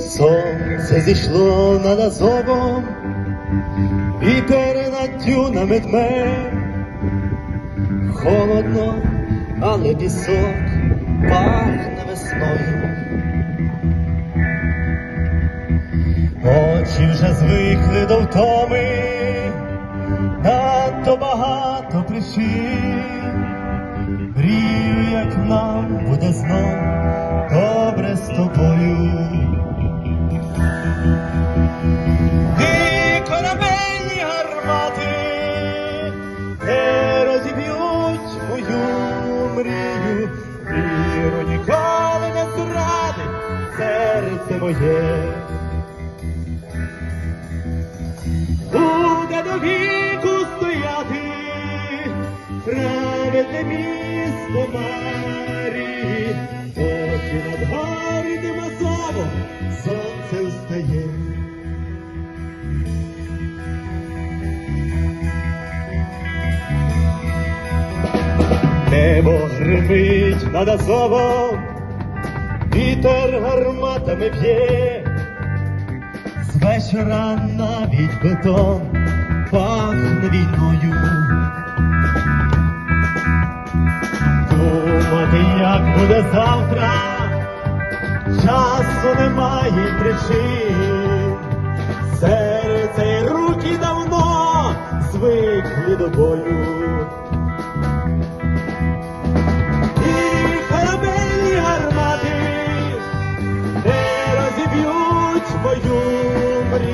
Сонце зійшло над Азовом, вітер над дюнами дме, холодно, але пісок пахне весною. Очі вже звикли до втоми, надто багато причин. Мрію, як нам буде знов віру ніколи не зрадить серце моє. Буде до віку стояти праведне місто Марії, поки над горним Азовом сонце Небо гримить над Азовом, вітер гарматами б'є, з вечора навіть бетон пахне війною. Думати, як буде завтра, часу немає причин. Серце й руки давно звикли до бою.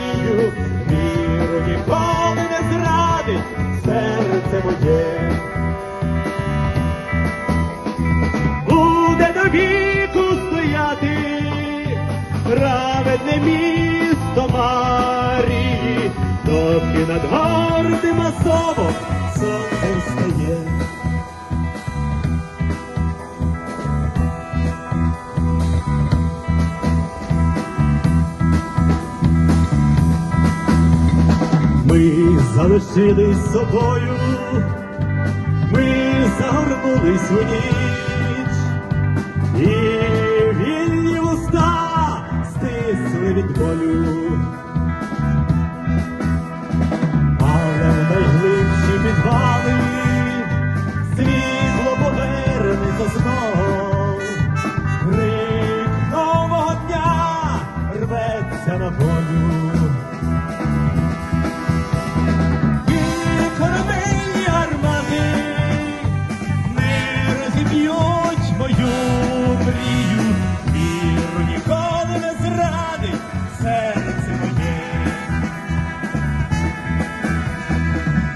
Мрію, віру ніколи не зрадить серце моє. Буде до віку стояти праведне місто Марії, доки над гордим особом сонце Ми залишились собою, ми загорнулись у ніч, і вільні уста стисли від болю. Розіб'ють мою мрію, віру ніколи не зрадить серце моє.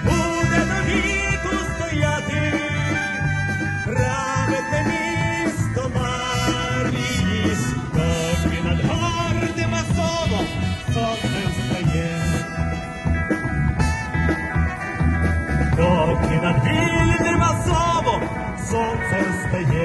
Буде на віку стояти праведне місто Марії, доки над гордим Азовом сонце встає. Доки над вільним Азовом сонце стає.